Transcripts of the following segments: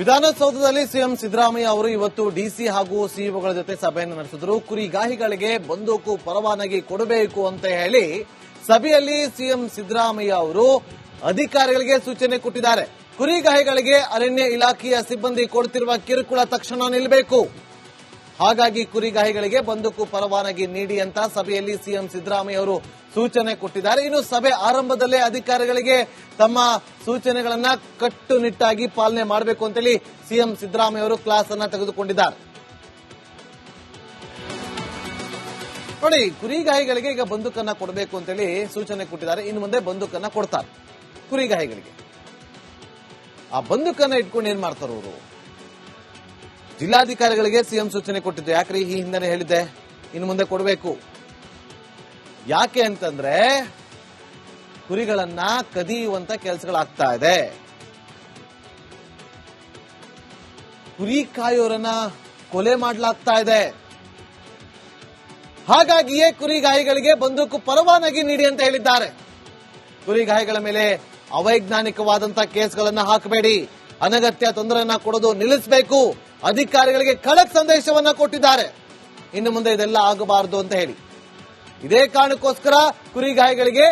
ವಿಧಾನಸೌಧದಲ್ಲಿ ಸಿಎಂ ಸಿದ್ದರಾಮಯ್ಯ ಅವರು ಇವತ್ತು ಡಿಸಿ ಹಾಗೂ ಸಿಇಒಗಳ ಜೊತೆ ಸಭೆಯನ್ನು ನಡೆಸಿದ್ರು. ಕುರಿಗಾಹಿಗಳಿಗೆ ಬಂದೂಕು ಪರವಾನಗಿ ಕೊಡಬೇಕು ಅಂತ ಹೇಳಿ ಸಭೆಯಲ್ಲಿ ಸಿಎಂ ಸಿದ್ದರಾಮಯ್ಯ ಅವರು ಅಧಿಕಾರಿಗಳಿಗೆ ಸೂಚನೆ ಕೊಟ್ಟಿದ್ದಾರೆ. ಕುರಿಗಾಹಿಗಳಿಗೆ ಅರಣ್ಯ ಇಲಾಖೆಯ ಸಿಬ್ಬಂದಿ ಕೊಡುತ್ತಿರುವ ಕಿರುಕುಳ ತಕ್ಷಣ ನಿಲ್ಲಬೇಕು. ಹಾಗಾಗಿ ಕುರಿಗಾಹಿಗಳಿಗೆ ಬಂದೂಕು ಪರವಾನಗಿ ನೀಡಿ ಅಂತ ಸಭೆಯಲ್ಲಿ ಸಿಎಂ ಸಿದ್ದರಾಮಯ್ಯ ಅವರು ಸೂಚನೆ ಕೊಟ್ಟಿದ್ದಾರೆ. ಇನ್ನು ಸಭೆ ಆರಂಭದಲ್ಲೇ ಅಧಿಕಾರಿಗಳಿಗೆ ತಮ್ಮ ಸೂಚನೆಗಳನ್ನ ಕಟ್ಟುನಿಟ್ಟಾಗಿ ಪಾಲನೆ ಮಾಡಬೇಕು ಅಂತೇಳಿ ಸಿಎಂ ಸಿದ್ದರಾಮಯ್ಯ ಅವರು ಕ್ಲಾಸ್ ಅನ್ನ ತೆಗೆದುಕೊಂಡಿದ್ದಾರೆ. ನೋಡಿ, ಕುರಿಗಾಯಿಗಳಿಗೆ ಈಗ ಬಂದೂಕನ್ನ ಕೊಡಬೇಕು ಅಂತೇಳಿ ಸೂಚನೆ ಕೊಟ್ಟಿದ್ದಾರೆ. ಇನ್ನು ಮುಂದೆ ಬಂದೂಕನ್ನ ಕೊಡ್ತಾರೆ. ಕುರಿಗಾಯಿಗಳಿಗೆ. ಆ ಬಂದೂಕನ್ನ ಇಟ್ಕೊಂಡು ಏನ್ ಮಾಡ್ತಾರ ಅವರು ಜಿಲ್ಲಾಧಿಕಾರಿಗಳಿಗೆ ಸಿಎಂ ಸೂಚನೆ ಕೊಟ್ಟಿದ್ದು ಯಾಕ್ರಿ ಈ ಹಿಂದೆ ಹೇಳಿದ್ದೆ? ಇನ್ನು ಮುಂದೆ ಕೊಡಬೇಕು. ಯಾಕೆ ಅಂತಂದ್ರೆ ಕುರಿಗಳನ್ನ ಕದಿಯುವಂತ ಕೆಲಸಗಳಾಗ್ತಾ ಇದೆ. ಕುರಿ ಕಾಯೋರನ್ನ ಕೊಲೆ ಮಾಡಲಾಗ್ತಾ ಇದೆ. ಹಾಗಾಗಿಯೇ ಕುರಿಗಾಯಿಗಳಿಗೆ ಬಂದೂಕು ಪರವಾನಗಿ ನೀಡಿ ಅಂತ ಹೇಳಿದ್ದಾರೆ. ಕುರಿಗಾಯಿಗಳ ಮೇಲೆ ಅವೈಜ್ಞಾನಿಕವಾದಂತಹ ಕೇಸ್ಗಳನ್ನ ಹಾಕಬೇಡಿ. ಅನಗತ್ಯ ತೊಂದರೆಯನ್ನ ಕೊಡೋದು ನಿಲ್ಲಿಸಬೇಕು. ಅಧಿಕಾರಿಗಳಿಗೆ ಖಡಕ್ ಸಂದೇಶವನ್ನ ಕೊಟ್ಟಿದ್ದಾರೆ. ಇನ್ನು ಮುಂದೆ ಇದೆಲ್ಲ ಆಗಬಾರದು ಅಂತ ಹೇಳಿ. ಇದೇ ಕಾರಣಕ್ಕೋಸ್ಕರ ಕುರಿಗಾಯಿಗಳಿಗೆ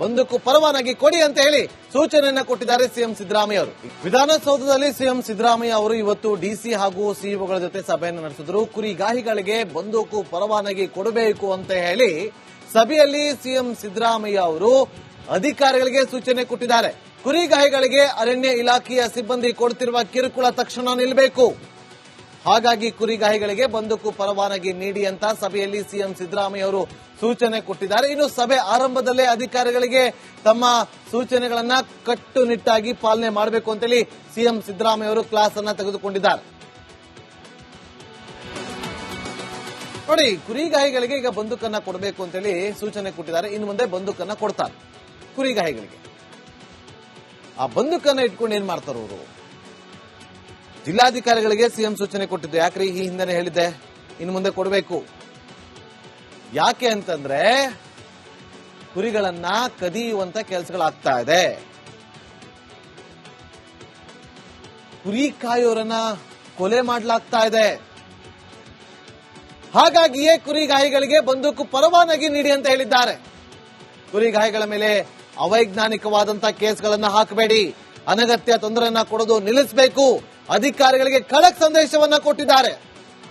ಬಂದೂಕು ಪರವಾನಗಿ ಕೊಡಿ ಅಂತ ಹೇಳಿ ಸೂಚನೆಯನ್ನ ಕೊಟ್ಟಿದ್ದಾರೆ ಸಿಎಂ ಸಿದ್ದರಾಮಯ್ಯ ಅವರು. ವಿಧಾನಸೌಧದಲ್ಲಿ ಸಿಎಂ ಸಿದ್ದರಾಮಯ್ಯ ಅವರು ಇವತ್ತು ಡಿಸಿ ಹಾಗೂ ಸಿಇಒಗಳ ಜೊತೆ ಸಭೆಯನ್ನು ನಡೆಸಿದ್ರು. ಕುರಿಗಾಹಿಗಳಿಗೆ ಬಂದೂಕು ಪರವಾನಗಿ ಕೊಡಬೇಕು ಅಂತ ಹೇಳಿ ಸಭೆಯಲ್ಲಿ ಸಿಎಂ ಸಿದ್ದರಾಮಯ್ಯ ಅವರು ಅಧಿಕಾರಿಗಳಿಗೆ ಸೂಚನೆ ಕೊಟ್ಟಿದ್ದಾರೆ. ಕುರಿಗಾಹಿಗಳಿಗೆ ಅರಣ್ಯ ಇಲಾಖೆಯ ಸಿಬ್ಬಂದಿ ಕೊಡ್ತಿರುವ ಕಿರುಕುಳ ತಕ್ಷಣ ನಿಲ್ಲಬೇಕು ಹಾಗಾಗಿ ಕುರಿಗಾಹಿಗಳಿಗೆ ಬಂದೂಕು ಪರವಾನಗಿ ನೀಡಿ ಅಂತ ಸಭೆಯಲ್ಲಿ ಸಿಎಂ ಸಿದ್ದರಾಮಯ್ಯ ಅವರು ಸೂಚನೆ ಕೊಟ್ಟಿದ್ದಾರೆ. ಇನ್ನು ಸಭೆ ಆರಂಭದಲ್ಲೇ ಅಧಿಕಾರಿಗಳಿಗೆ ತಮ್ಮ ಸೂಚನೆಗಳನ್ನ ಕಟ್ಟುನಿಟ್ಟಾಗಿ ಪಾಲನೆ ಮಾಡಬೇಕು ಅಂತೇಳಿ ಸಿಎಂ ಸಿದ್ದರಾಮಯ್ಯ ಅವರು ಕ್ಲಾಸ್ ಅನ್ನ ತೆಗೆದುಕೊಂಡಿದ್ದಾರೆ. ನೋಡಿ, ಕುರಿಗಾಯಿಗಳಿಗೆ ಈಗ ಬಂದೂಕನ್ನ ಕೊಡಬೇಕು ಅಂತೇಳಿ ಸೂಚನೆ ಕೊಟ್ಟಿದ್ದಾರೆ. ಇನ್ನು ಮುಂದೆ ಬಂದೂಕನ್ನ ಕೊಡ್ತಾರೆ. ಕುರಿಗಾಯಿಗಳಿಗೆ. ಆ ಬಂದೂಕನ್ನ ಇಟ್ಕೊಂಡು ಏನ್ ಮಾಡ್ತಾರ ಅವರು? ಜಿಲ್ಲಾಧಿಕಾರಿಗಳಿಗೆ ಸಿಎಂ ಸೂಚನೆ ಕೊಟ್ಟಿದ್ದು. ಯಾಕ್ರಿ ಈ ಹಿಂದೆ ಹೇಳಿದ್ದೆ? ಇನ್ನು ಮುಂದೆ ಕೊಡಬೇಕು. ಯಾಕೆ ಅಂತಂದ್ರೆ ಕುರಿಗಳನ್ನ ಕದಿಯುವಂತ ಕೆಲಸಗಳಾಗ್ತಾ ಇದೆ. ಕುರಿ ಕಾಯೋರನ್ನ ಕೊಲೆ ಮಾಡಲಾಗ್ತಾ ಇದೆ. ಹಾಗಾಗಿಯೇ ಕುರಿಗಾಯಿಗಳಿಗೆ ಬಂದೂಕು ಪರವಾನಗಿ ನೀಡಿ ಅಂತ ಹೇಳಿದ್ದಾರೆ. ಕುರಿಗಾಯಿಗಳ ಮೇಲೆ ಅವೈಜ್ಞಾನಿಕವಾದಂತಹ ಕೇಸ್ಗಳನ್ನ ಹಾಕಬೇಡಿ. ಅನಗತ್ಯ ತೊಂದರೆಯನ್ನ ಕೊಡೋದು ನಿಲ್ಲಿಸಬೇಕು. ಅಧಿಕಾರಿಗಳಿಗೆ ಖಡಕ್ ಸಂದೇಶವನ್ನ ಕೊಟ್ಟಿದ್ದಾರೆ.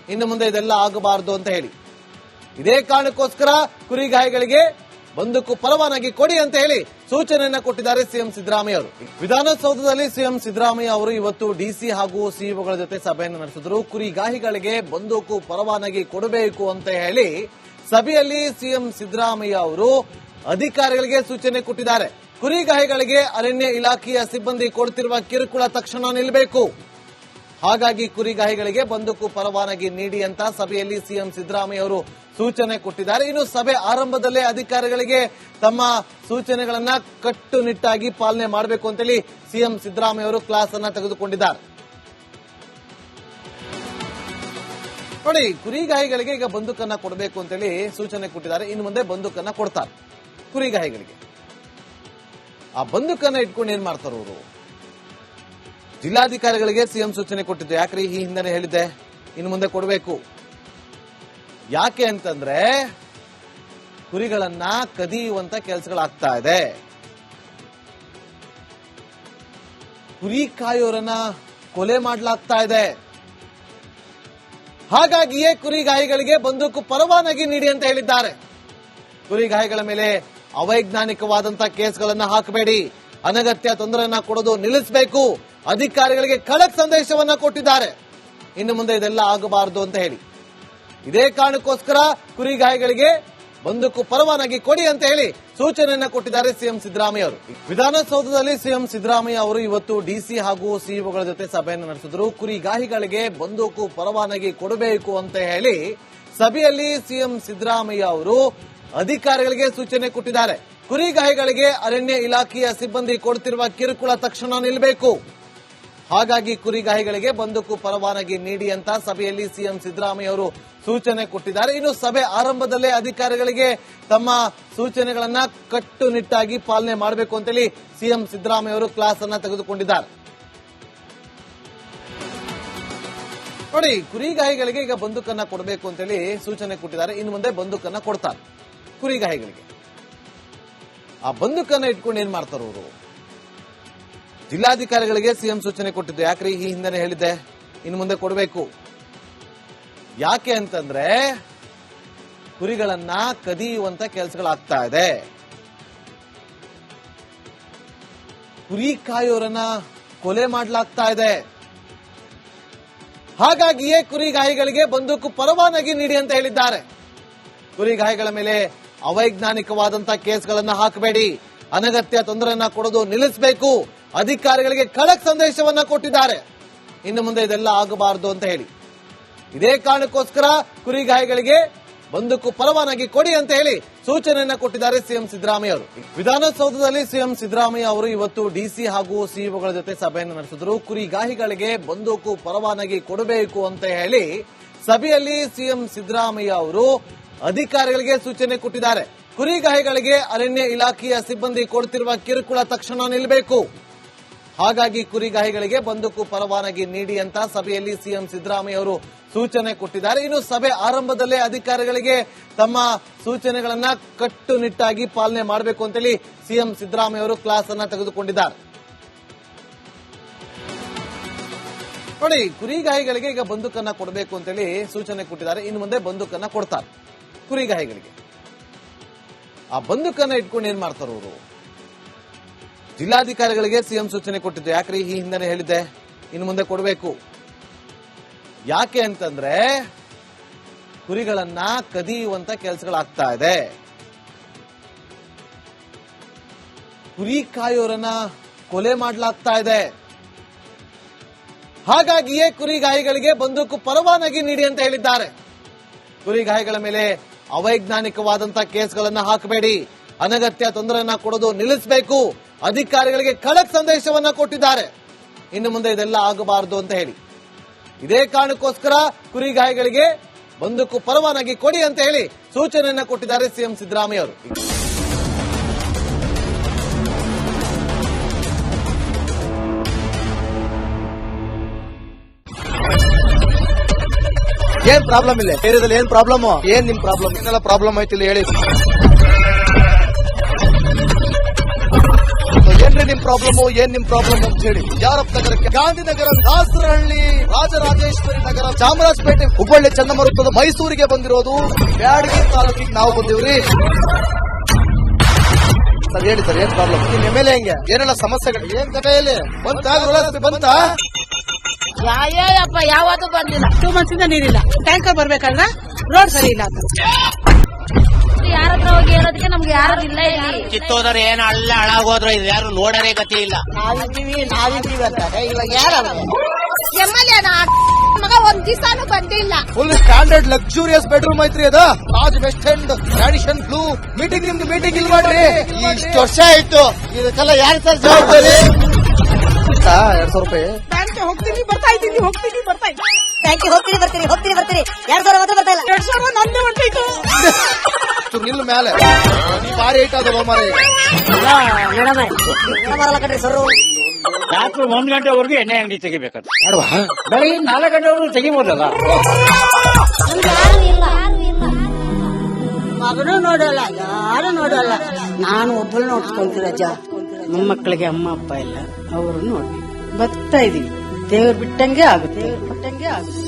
ಇನ್ನು ಮುಂದೆ ಇದೆಲ್ಲ ಆಗಬಾರದು ಅಂತ ಹೇಳಿ. ಇದೇ ಕಾರಣಕ್ಕೋಸ್ಕರ ಕುರಿಗಾಯಿಗಳಿಗೆ ಬಂದೂಕು ಪರವಾನಗಿ ಕೊಡಿ ಅಂತ ಹೇಳಿ ಸೂಚನೆಯನ್ನ ಕೊಟ್ಟಿದ್ದಾರೆ ಸಿಎಂ ಸಿದ್ದರಾಮಯ್ಯ ಅವರು. ವಿಧಾನಸೌಧದಲ್ಲಿ ಸಿಎಂ ಸಿದ್ದರಾಮಯ್ಯ ಅವರು ಇವತ್ತು ಡಿಸಿ ಹಾಗೂ ಸಿಇಒಗಳ ಜೊತೆ ಸಭೆಯನ್ನು ನಡೆಸಿದ್ರು. ಕುರಿಗಾಹಿಗಳಿಗೆ ಬಂದೂಕು ಪರವಾನಗಿ ಕೊಡಬೇಕು ಅಂತ ಹೇಳಿ ಸಭೆಯಲ್ಲಿ ಸಿಎಂ ಸಿದ್ದರಾಮಯ್ಯ ಅವರು ಅಧಿಕಾರಿಗಳಿಗೆ ಸೂಚನೆ ಕೊಟ್ಟಿದ್ದಾರೆ. ಕುರಿಗಾಹಿಗಳಿಗೆ ಅರಣ್ಯ ಇಲಾಖೆಯ ಸಿಬ್ಬಂದಿ ಕೊಡ್ತಿರುವ ಕಿರುಕುಳ ತಕ್ಷಣ ನಿಲ್ಲಬೇಕು. ಹಾಗಾಗಿ ಕುರಿಗಾಹಿಗಳಿಗೆ ಬಂದೂಕು ಪರವಾನಗಿ ನೀಡಿ ಅಂತ ಸಭೆಯಲ್ಲಿ ಸಿಎಂ ಸಿದ್ದರಾಮಯ್ಯ ಅವರು ಸೂಚನೆ ಕೊಟ್ಟಿದ್ದಾರೆ. ಇನ್ನು ಸಭೆ ಆರಂಭದಲ್ಲೇ ಅಧಿಕಾರಿಗಳಿಗೆ ತಮ್ಮ ಸೂಚನೆಗಳನ್ನ ಕಟ್ಟುನಿಟ್ಟಾಗಿ ಪಾಲನೆ ಮಾಡಬೇಕು ಅಂತೇಳಿ ಸಿಎಂ ಸಿದ್ದರಾಮಯ್ಯ ಅವರು ಕ್ಲಾಸ್ ಅನ್ನ ತೆಗೆದುಕೊಂಡಿದ್ದಾರೆ. ನೋಡಿ, ಕುರಿಗಾಯಿಗಳಿಗೆ ಈಗ ಬಂದೂಕನ್ನ ಕೊಡಬೇಕು ಅಂತೇಳಿ ಸೂಚನೆ ಕೊಟ್ಟಿದ್ದಾರೆ. ಇನ್ನು ಮುಂದೆ ಬಂದೂಕನ್ನ ಕೊಡ್ತಾರೆ. ಕುರಿಗಾಯಿಗಳಿಗೆ. ಆ ಬಂದೂಕನ್ನ ಇಟ್ಕೊಂಡು ಏನ್ ಮಾಡ್ತಾರೆ ಅವರು? ಜಿಲ್ಲಾಧಿಕಾರಿಗಳಿಗೆ ಸಿಎಂ ಸೂಚನೆ ಕೊಟ್ಟಿದ್ದು. ಯಾಕ್ರಿ ಈ ಹಿಂದೆ ಹೇಳಿದ್ದೆ? ಇನ್ನು ಮುಂದೆ ಕೊಡಬೇಕು. ಯಾಕೆ ಅಂತಂದ್ರೆ ಕುರಿಗಳನ್ನ ಕದಿಯುವಂತ ಕೆಲಸಗಳಾಗ್ತಾ ಇದೆ. ಕುರಿ ಕಾಯೋರನ್ನ ಕೊಲೆ ಮಾಡಲಾಗ್ತಾ ಇದೆ. ಹಾಗಾಗಿಯೇ ಕುರಿಗಾಯಿಗಳಿಗೆ ಬಂದೂಕು ಪರವಾನಗಿ ನೀಡಿ ಅಂತ ಹೇಳಿದ್ದಾರೆ. ಕುರಿಗಾಯಿಗಳ ಮೇಲೆ ಅವೈಜ್ಞಾನಿಕವಾದಂತಹ ಕೇಸ್ಗಳನ್ನ ಹಾಕಬೇಡಿ. ಅನಗತ್ಯ ತೊಂದರೆಯನ್ನ ಕೊಡೋದು ನಿಲ್ಲಿಸಬೇಕು. ಅಧಿಕಾರಿಗಳಿಗೆ ಖಡಕ್ ಸಂದೇಶವನ್ನ ಕೊಟ್ಟಿದ್ದಾರೆ. ಇನ್ನು ಮುಂದೆ ಇದೆಲ್ಲ ಆಗಬಾರದು ಅಂತ ಹೇಳಿ. ಇದೇ ಕಾರಣಕ್ಕೋಸ್ಕರ ಕುರಿಗಾಯಿಗಳಿಗೆ ಬಂದೂಕು ಪರವಾನಗಿ ಕೊಡಿ ಅಂತ ಹೇಳಿ ಸೂಚನೆಯನ್ನ ಕೊಟ್ಟಿದ್ದಾರೆ ಸಿಎಂ ಸಿದ್ದರಾಮಯ್ಯ ಅವರು. ವಿಧಾನಸೌಧದಲ್ಲಿ ಸಿಎಂ ಸಿದ್ದರಾಮಯ್ಯ ಅವರು ಇವತ್ತು ಡಿಸಿ ಹಾಗೂ ಸಿಇಒಗಳ ಜೊತೆ ಸಭೆಯನ್ನು ನಡೆಸಿದ್ರು. ಕುರಿಗಾಹಿಗಳಿಗೆ ಬಂದೂಕು ಪರವಾನಗಿ ಕೊಡಬೇಕು ಅಂತ ಹೇಳಿ ಸಭೆಯಲ್ಲಿ ಸಿಎಂ ಸಿದ್ದರಾಮಯ್ಯ ಅವರು ಅಧಿಕಾರಿಗಳಿಗೆ ಸೂಚನೆ ಕೊಟ್ಟಿದ್ದಾರೆ. ಕುರಿಗಾಹಿಗಳಿಗೆ ಅರಣ್ಯ ಇಲಾಖೆಯ ಸಿಬ್ಬಂದಿ ಕೊಡ್ತಿರುವ ಕಿರುಕುಳ ತಕ್ಷಣ ನಿಲ್ಲಬೇಕು. ಹಾಗಾಗಿ ಕುರಿಗಾಹಿಗಳಿಗೆ ಬಂದೂಕು ಪರವಾನಗಿ ನೀಡಿ ಅಂತ ಸಭೆಯಲ್ಲಿ ಸಿಎಂ ಸಿದ್ದರಾಮಯ್ಯ ಅವರು ಸೂಚನೆ ಕೊಟ್ಟಿದ್ದಾರೆ. ಇನ್ನು ಸಭೆ ಆರಂಭದಲ್ಲೇ ಅಧಿಕಾರಿಗಳಿಗೆ ತಮ್ಮ ಸೂಚನೆಗಳನ್ನ ಕಟ್ಟುನಿಟ್ಟಾಗಿ ಪಾಲನೆ ಮಾಡಬೇಕು ಅಂತೇಳಿ ಸಿಎಂ ಸಿದ್ದರಾಮಯ್ಯ ಅವರು ಕ್ಲಾಸ್ ಅನ್ನ ತೆಗೆದುಕೊಂಡಿದ್ದಾರೆ. ನೋಡಿ ಕುರಿಗಾಹಿಗಳಿಗೆ ಈಗ ಬಂದೂಕನ್ನ ಕೊಡಬೇಕು ಅಂತೇಳಿ ಸೂಚನೆ ಕೊಟ್ಟಿದ್ದಾರೆ. ಇನ್ನು ಮುಂದೆ ಬಂದೂಕನ್ನ ಕೊಡ್ತಾರೆ. ಕುರಿಗಾಹಿಗಳಿಗೆ ಆ ಬಂದೂಕನ್ನ ಇಟ್ಕೊಂಡು ಏನ್ ಮಾಡ್ತಾರ ಅವರು? ಜಿಲ್ಲಾಧಿಕಾರಿಗಳಿಗೆ ಸಿಎಂ ಸೂಚನೆ ಕೊಟ್ಟಿದ್ದು ಯಾಕ್ರಿ ಈ ಹಿಂದೆನೆ ಹೇಳಿದ್ದೆ? ಇನ್ನು ಮುಂದೆ ಕೊಡಬೇಕು. ಯಾಕೆ ಅಂತಂದ್ರೆ ಕುರಿಗಳನ್ನ ಕದಿಯುವಂತ ಕೆಲಸಗಳಾಗ್ತಾ ಇದೆ. ಕುರಿ ಕಾಯೋರನ್ನ ಕೊಲೆ ಮಾಡಲಾಗ್ತಾ ಇದೆ. ಹಾಗಾಗಿಯೇ ಕುರಿಗಾಯಿಗಳಿಗೆ ಬಂದೂಕು ಪರವಾನಗಿ ನೀಡಿ ಅಂತ ಹೇಳಿದ್ದಾರೆ. ಕುರಿಗಾಯಿಗಳ ಮೇಲೆ ಅವೈಜ್ಞಾನಿಕವಾದಂತಹ ಕೇಸ್ಗಳನ್ನ ಹಾಕಬೇಡಿ. ಅನಗತ್ಯ ತೊಂದರೆಯನ್ನ ಕೊಡೋದು ನಿಲ್ಲಿಸಬೇಕು. ಅಧಿಕಾರಿಗಳಿಗೆ ಖಡಕ್ ಸಂದೇಶವನ್ನ ಕೊಟ್ಟಿದ್ದಾರೆ. ಇನ್ನು ಮುಂದೆ ಇದೆಲ್ಲ ಆಗಬಾರದು ಅಂತ ಹೇಳಿ. ಇದೇ ಕಾರಣಕ್ಕೋಸ್ಕರ ಕುರಿಗಾಹಿಗಳಿಗೆ ಬಂದೂಕು ಪರವಾನಗಿ ಕೊಡಿ ಅಂತ ಹೇಳಿ ಸೂಚನೆಯನ್ನ ಕೊಟ್ಟಿದ್ದಾರೆ ಸಿಎಂ ಸಿದ್ದರಾಮಯ್ಯ ಅವರು. ವಿಧಾನಸೌಧದಲ್ಲಿ ಸಿಎಂ ಸಿದ್ದರಾಮಯ್ಯ ಅವರು ಇವತ್ತು ಡಿಸಿ ಹಾಗೂ ಸಿಇಒಗಳ ಜೊತೆ ಸಭೆಯನ್ನು ನಡೆಸಿದ್ರು. ಕುರಿಗಾಹಿಗಳಿಗೆ ಬಂದೂಕು ಪರವಾನಗಿ ಕೊಡಬೇಕು ಅಂತ ಹೇಳಿ ಸಭೆಯಲ್ಲಿ ಸಿಎಂ ಸಿದ್ದರಾಮಯ್ಯ ಅವರು ಅಧಿಕಾರಿಗಳಿಗೆ ಸೂಚನೆ ಕೊಟ್ಟಿದ್ದಾರೆ. ಕುರಿಗಾಹಿಗಳಿಗೆ ಅರಣ್ಯ ಇಲಾಖೆಯ ಸಿಬ್ಬಂದಿ ಕೊಡ್ತಿರುವ ಕಿರುಕುಳ ತಕ್ಷಣ ನಿಲ್ಲಬೇಕು ಹಾಗಾಗಿ ಕುರಿಗಾಹಿಗಳಿಗೆ ಬಂದೂಕು ಪರವಾನಗಿ ನೀಡಿ ಅಂತ ಸಭೆಯಲ್ಲಿ ಸಿಎಂ ಸಿದ್ದರಾಮಯ್ಯ ಅವರು ಸೂಚನೆ ಕೊಟ್ಟಿದ್ದಾರೆ. ಇನ್ನು ಸಭೆ ಆರಂಭದಲ್ಲೇ ಅಧಿಕಾರಿಗಳಿಗೆ ತಮ್ಮ ಸೂಚನೆಗಳನ್ನ ಕಟ್ಟುನಿಟ್ಟಾಗಿ ಪಾಲನೆ ಮಾಡಬೇಕು ಅಂತೇಳಿ ಸಿಎಂ ಸಿದ್ದರಾಮಯ್ಯ ಅವರು ಕ್ಲಾಸ್ ಅನ್ನ ತೆಗೆದುಕೊಂಡಿದ್ದಾರೆ. ನೋಡಿ, ಕುರಿಗಾಹಿಗಳಿಗೆ ಈಗ ಬಂದೂಕನ್ನ ಕೊಡಬೇಕು ಅಂತೇಳಿ ಸೂಚನೆ ಕೊಟ್ಟಿದ್ದಾರೆ. ಇನ್ನು ಮುಂದೆ ಬಂದೂಕನ್ನ ಕೊಡ್ತಾರೆ ಕುರಿಗಾಹಿಗಳಿಗೆ. ಆ ಬಂದೂಕನ್ನ ಇಟ್ಕೊಂಡು ಏನ್ ಮಾಡ್ತಾರ ಅವರು? ಜಿಲ್ಲಾಧಿಕಾರಿಗಳಿಗೆ ಸಿಎಂ ಸೂಚನೆ ಕೊಟ್ಟಿದ್ದು ಯಾಕ್ರಿ ಈ ಹಿಂದೆ ಹೇಳಿದ್ದೆ? ಇನ್ನು ಮುಂದೆ ಕೊಡಬೇಕು. ಯಾಕೆ ಅಂತಂದ್ರೆ ಕುರಿಗಳನ್ನ ಕದಿಯುವಂತ ಕೆಲಸಗಳಾಗ್ತಾ ಇದೆ. ಕುರಿ ಕಾಯೋರನ್ನ ಕೊಲೆ ಮಾಡಲಾಗ್ತಾ ಇದೆ. ಹಾಗಾಗಿಯೇ ಕುರಿಗಾಯಿಗಳಿಗೆ ಬಂದೂಕು ಪರವಾನಗಿ ನೀಡಿ ಅಂತ ಹೇಳಿದ್ದಾರೆ. ಕುರಿಗಾಯಿಗಳ ಮೇಲೆ ಅವೈಜ್ಞಾನಿಕವಾದಂತಹ ಕೇಸ್ಗಳನ್ನ ಹಾಕಬೇಡಿ. ಅನಗತ್ಯ ತೊಂದರೆಯನ್ನ ಕೊಡೋದು ನಿಲ್ಲಿಸಬೇಕು. ಅಧಿಕಾರಿಗಳಿಗೆ ಖಡಕ್ ಸಂದೇಶವನ್ನ ಕೊಟ್ಟಿದ್ದಾರೆ. ಇನ್ನು ಮುಂದೆ ಇದೆಲ್ಲ ಆಗಬಾರದು ಅಂತ ಹೇಳಿ. ಇದೇ ಕಾರಣಕ್ಕೋಸ್ಕರ ಕುರಿಗಾಯಿಗಳಿಗೆ ಬಂದೂಕು ಪರವಾನಗಿ ಕೊಡಿ ಅಂತ ಹೇಳಿ ಸೂಚನೆಯನ್ನ ಕೊಟ್ಟಿದ್ದಾರೆ ಸಿಎಂ ಸಿದ್ದರಾಮಯ್ಯ ಅವರು. ಏನ್ ಪ್ರಾಬ್ಲಮ್ ಇಲ್ಲ? ಏರಿಯಾದಲ್ಲಿ ಏನ್ ಪ್ರಾಬ್ಲಮ್ ಏನ್ ನಿಮ್ ಪ್ರಾಬ್ಲಮ್ ಏನೆಲ್ಲ ಪ್ರಾಬ್ಲಮ್ ಇಲ್ಲಿ ಹೇಳಿ. ಪ್ರಾಬ್ಲಮ್, ಏನ್ ನಿಮ್ ಪ್ರಾಬ್ಲಮ್ ಅಂತ ಹೇಳಿ. ಯಾರಪ್ಪ ನಗರಕ್ಕೆ? ಗಾಂಧಿನಗರ ದಾಸರಹಳ್ಳಿ, ರಾಜರಾಜೇಶ್ವರಿ ನಗರ, ಚಾಮರಾಜಪೇಟೆ, ಹುಬ್ಬಳ್ಳಿ ಚಂದಮರುತ್ತದ ಮೈಸೂರಿಗೆ ಬಂದಿರೋದು ಬ್ಯಾಡಗಿ ತಾಲೂಕಿಗೆ ನಾವು ಬಂದಿವ್ರಿ. ಸರ್, ಹೇಳಿ ಸರ್, ಏನ್ ಪ್ರಾಬ್ಲಮ್ ನಿಮ್ ಎಂ ಹೆಂಗೆ? ಏನೆಲ್ಲ ಸಮಸ್ಯೆಗಳು? ಏನ್ ಕಥೆಯಲ್ಲಿ ಬಂತ ಬಂತ? ಯಾಯಪ್ಪ ಯಾವತ್ತೂ ಬಂದಿಲ್ಲ. ಟೂ ಮಂತ್ಸ್ ಇಂದ ನೀರಿಲ್ಲ. ಟ್ಯಾಂಕರ್ ಬರ್ಬೇಕಲ್ಲ ರೋಡ್ ಸರಿ ಇಲ್ಲ. ಅಂತ ಯಾರ ಹತ್ರ ಹೋಗಿ ಹೇಳೋದಕ್ಕೆ ನಮ್ಗೆ ಯಾರು ಇಲ್ಲ ಇಲ್ಲಿ ಕಿತ್ತೋದ್ರೆ ಏನ್ ಅಲ್ಲ ಹಾಳಾಗೋದ್ರು ಇದು ಯಾರು ನೋಡರೇ ಗತಿ ಇಲ್ಲ. ನಾವಿದ್ದೀವಿ ನಾವಿದ್ದೀವಿ ಅಂತಾರೆ. ಇವಾಗ ಯಾರು ಎಮ್ಮೆಲ್ಯೆ ಮಗ ಒಂದ್ ದಿವಸಾನು ಬಂದಿಲ್ಲ ಫುಲ್ ಸ್ಟ್ಯಾಂಡರ್ಡ್ ಲಕ್ಸುರಿಯಸ್ ಬೆಡ್ರೂಮ್ ಐತ್ರಿ ಅದ. Taj West End tradition blue meeting ನಿಮ್ದು ಮೀಟಿಂಗ್ ಇಲ್ಲಿ ಮಾಡ್ರಿ. ಇಷ್ಟು ವರ್ಷ ಆಯ್ತು. ಇದಕ್ಕೆಲ್ಲ ಯಾರು ಸರ್ ಜವಾಬ್ದಾರಿ? ಎರಡ್ ಸಾವಿರ ರೂಪಾಯಿ. ಬ್ಯಾಂಕ್ ಹೋಗ್ತೀನಿ ಬರ್ತಾ ಇದ್ದೀನಿ ಹೋಗ್ತೀನಿ ಬರ್ತಾ ಇದ್ದೀನಿ ಬ್ಯಾಂಕ್ ಹೋಗ್ತೀನಿ ಬರ್ತೀನಿ ಹೋಗ್ತೀನಿ ಬರ್ತೀನಿ. ಎರಡ್ ಸಾವಿರ ಮಾತ್ರ ಬರ್ತಾ ಇಲ್ಲ. ಎರಡ್ ಸಾವಿರ ನಂದೇ ಮೇಲೆ. ನೀ ಭಾರಿ ಐಟ್ ಅದ ಮಾರಿ ರಾತ್ರಿ ಒಂದ್ ಗಂಟೆವರೆಗೂ ಎಣ್ಣೆ ಅಂಗಡಿ ತೆಗಿಬೇಕು ಅಡ್ವಾ ಬೆಳಗ್ಗೆ ನಾಲ್ಕು ಗಂಟೆವರೆಗೂ ತೆಗಿಬೋದಲ್ಲ? ಮಗನು ನೋಡಲ್ಲ ಯಾರು ನೋಡಲ್ಲ. ನಾನು ಒಬ್ಬಳು ನಮ್ಮ ಮೊಮ್ಮಕ್ಕಳಿಗೆ ಅಮ್ಮ ಅಪ್ಪ ಇಲ್ಲ. ಅವರು ನೋಡಿ. ಬರ್ತಾ ಇದೀವಿ. ದೇವ್ರು ಬಿಟ್ಟಂಗೆ ಆಗುತ್ತೆ ದೇವ್ರು ಬಿಟ್ಟಂಗೆ ಆಗುತ್ತೆ.